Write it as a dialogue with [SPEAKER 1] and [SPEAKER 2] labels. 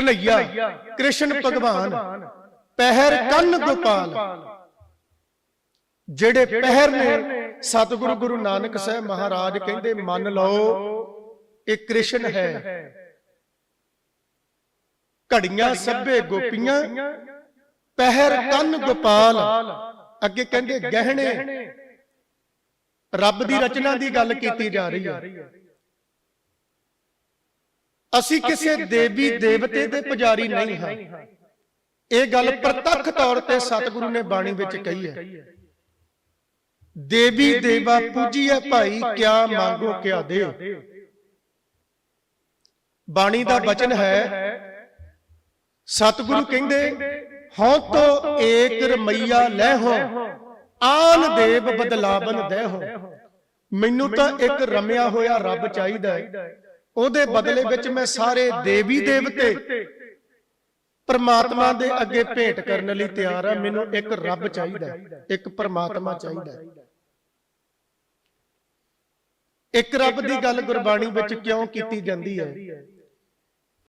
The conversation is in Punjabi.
[SPEAKER 1] ਕਨਈਆ ਕ੍ਰਿਸ਼ਨ ਭਗਵਾਨ ਪਹਿਰ ਕੰਨ ਗੋਪਾਲ। ਜਿਹੜੇ ਪਹਿਰ ਨੇ ਸਤਿਗੁਰੂ ਗੁਰੂ ਨਾਨਕ ਸਾਹਿਬ ਮਹਾਰਾਜ ਕਹਿੰਦੇ ਮੰਨ ਲਓ ਇਹ ਕ੍ਰਿਸ਼ਨ ਹੈ। ਘੜੀਆਂ ਸਭੇ ਗੋਪੀਆਂ ਪਹਿਰ ਕੰਨ ਗੋਪਾਲ। ਅੱਗੇ ਕਹਿੰਦੇ ਗਹਿਣੇ। ਰੱਬ ਦੀ ਰਚਨਾ ਦੀ ਗੱਲ ਕੀਤੀ ਜਾ ਰਹੀ ਹੈ। ਅਸੀਂ ਕਿਸੇ ਦੇਵੀ ਦੇਵਤੇ ਦੇ ਪੁਜਾਰੀ ਨਹੀਂ ਹਾਂ। ਇਹ ਗੱਲ ਪ੍ਰਤੱਖ ਤੌਰ ਤੇ ਸਤਿਗੁਰੂ ਨੇ ਬਾਣੀ ਵਿੱਚ ਕਹੀ ਹੈ। ਦੇਵੀ ਦੇਵਾ ਪੂਜੀਐ ਭਾਈ ਕਿਆ ਮੰਗੋ ਕਿਆ ਦੇ। ਬਾਣੀ ਦਾ ਬਚਨ ਹੈ ਸਤਿਗੁਰੂ ਕਹਿੰਦੇ ਹਉ ਤੋ ਏਕ ਰਮਈਆ ਲੈ ਹੋ। ਆਨ ਦੇਵ ਬਦਲਾਵਨ ਦੇ ਹੋ। ਮੈਨੂੰ ਤਾਂ ਇੱਕ ਰਮਿਆ ਹੋਇਆ ਰੱਬ ਚਾਹੀਦਾ ਹੈ। ਉਹਦੇ ਬਦਲੇ ਵਿੱਚ ਮੈਂ ਸਾਰੇ ਦੇਵੀ ਦੇਵਤੇ ਪਰਮਾਤਮਾ ਦੇ ਅੱਗੇ ਭੇਟ ਕਰਨ ਲਈ ਤਿਆਰ ਆ। ਮੈਨੂੰ ਇੱਕ ਰੱਬ ਚਾਹੀਦਾ ਇੱਕ ਪਰਮਾਤਮਾ ਚਾਹੀਦਾ। ਇੱਕ ਰੱਬ ਦੀ ਗੱਲ ਗੁਰਬਾਣੀ ਵਿੱਚ ਕਿਉਂ ਕੀਤੀ ਜਾਂਦੀ ਹੈ?